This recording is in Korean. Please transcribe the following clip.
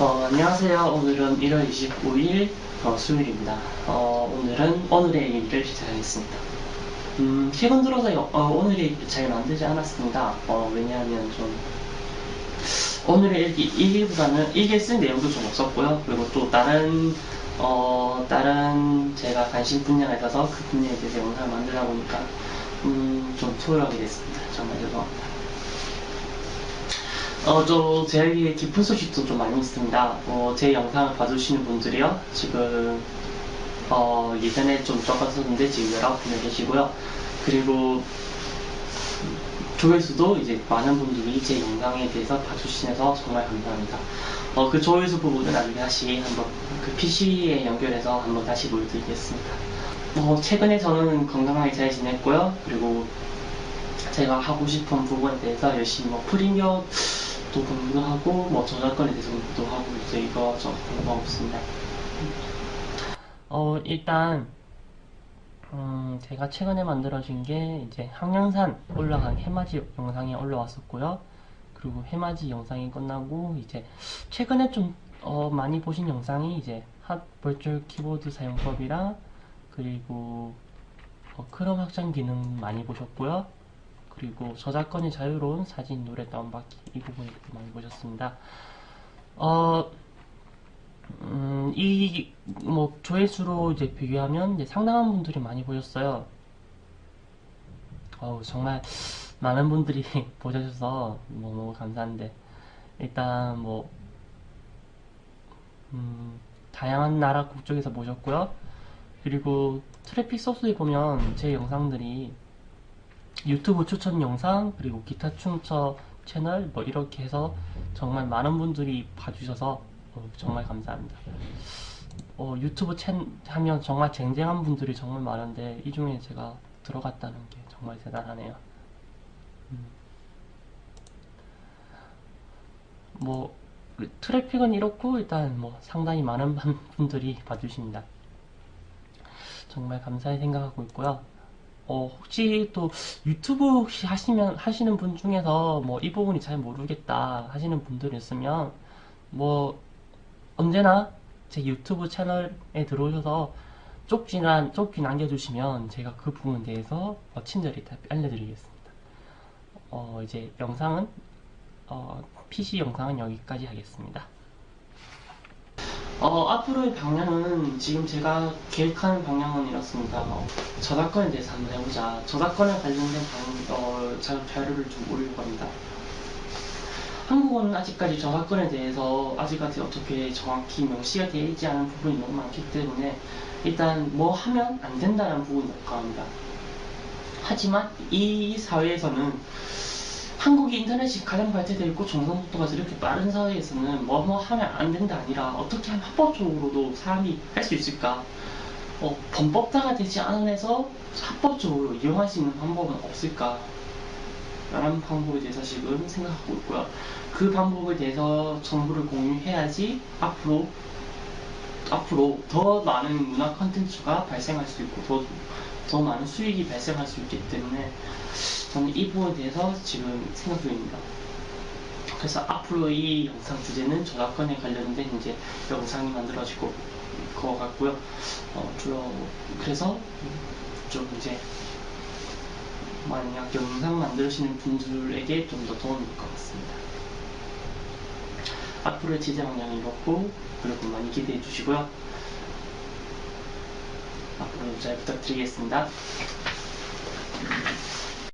어, 안녕하세요. 오늘은 1월 29일 어, 수요일입니다. 어, 오늘은 오늘의 얘기를 시작하겠습니다. 음, 최근 들어서 여- 어, 오늘의 얘기를 잘 만들지 않았습니다. 어, 왜냐하면 좀 오늘의 일기, 일기보다는 일기에 쓴 내용도 좀 없었고요. 그리고 또 다른 어, 다른 제가 관심 분야가 있어서 그 분야에 대해서 영상을 만들다 보니까 음, 좀 소홀하게 됐습니다. 정말 죄송합니다. 어, 저, 제에게 깊은 소식도 좀 많이 있습니다. 어, 제 영상을 봐주시는 분들이요. 지금, 어, 예전에 좀 적었었는데 지금 19분이 계시고요. 그리고, 조회수도 이제 많은 분들이 제 영상에 대해서 봐주시면서 정말 감사합니다. 어, 그 조회수 부분은 나중에 다시 한번 그 PC에 연결해서 한번 다시 보여드리겠습니다. 어, 최근에 저는 건강하게 잘 지냈고요. 그리고 제가 하고 싶은 부분에 대해서 열심히 뭐 프리미어 도 공부도 하고 뭐 저작권에 대해서 공부도 하고 이제 이거 저 공부하고 있습니다. 어 일단 음 제가 최근에 만들어진 게 이제 항량산 올라간 해맞이 영상이 올라왔었고요. 그리고 해맞이 영상이 끝나고 이제 최근에 좀 어, 많이 보신 영상이 이제 핫 버추얼 키보드 사용법이랑 그리고 어, 크롬 확장 기능 많이 보셨고요. 그리고 저작권이 자유로운 사진, 노래 다운받기 이 부분을 많이 보셨습니다. 어, 음, 이, 뭐, 조회수로 이제 비교하면 이제 상당한 분들이 많이 보셨어요. 어우, 정말 많은 분들이 보셔서 뭐, 너무 감사한데. 일단 뭐, 음, 다양한 나라 국적에서 보셨고요. 그리고 트래픽 소스에 보면 제 영상들이 유튜브 추천 영상 그리고 기타 춤춰 채널 뭐 이렇게 해서 정말 많은 분들이 봐주셔서 어, 정말 감사합니다. 어, 유튜브 채 하면 정말 쟁쟁한 분들이 정말 많은데 이 중에 제가 들어갔다는 게 정말 대단하네요. 음. 뭐그 트래픽은 이렇고 일단 뭐 상당히 많은 분- 분들이 봐주십니다. 정말 감사히 생각하고 있고요. 어, 혹시 또 유튜브 혹시 하시면, 하시는 분 중에서 뭐 이 부분이 잘 모르겠다 하시는 분들 있으면 뭐 언제나 제 유튜브 채널에 들어오셔서 쪽지나, 쪽지 남겨주시면 제가 그 부분에 대해서 어, 친절히 다 알려드리겠습니다. 어, 이제 영상은, 어, PC 영상은 여기까지 하겠습니다. 어, 앞으로의 방향은 지금 제가 계획하는 방향은 이렇습니다. 어, 저작권에 대해서 한번 해보자. 저작권에 관련된 방, 어, 자, 자료를 좀 올리려고 합니다. 한국어는 아직까지 저작권에 대해서 아직까지 어떻게 정확히 명시가 되어 있지 않은 부분이 너무 많기 때문에 일단 뭐 하면 안 된다는 부분이 없합니다. 하지만 이 사회에서는 한국이 인터넷이 가장 발달되어 있고 정상 속도가 이렇게 빠른 사회에서는 뭐뭐 하면 안 된다 아니라 어떻게 하면 합법적으로도 사람이 할 수 있을까? 어, 범법자가 되지 않은 해서 합법적으로 이용할 수 있는 방법은 없을까? 라는 방법에 대해서 지금 생각하고 있고요. 그 방법에 대해서 정보를 공유해야지 앞으로 앞으로 더 많은 문화 컨텐츠가 발생할 수 있고 더, 더 많은 수익이 발생할 수 있기 때문에 저는 이 부분에 대해서 지금 생각 중입니다. 그래서 앞으로 이 영상 주제는 저작권에 관련된 이제 영상이 만들어질 것, 것 같고요. 어, 주로 그래서 좀 이제 만약 영상 만드시는 분들에게 좀 더 도움이 될 것 같습니다. 앞으로의 지제 방향이 이렇고 그리고 많이 기대해 주시고요. 앞으로 잘 부탁드리겠습니다.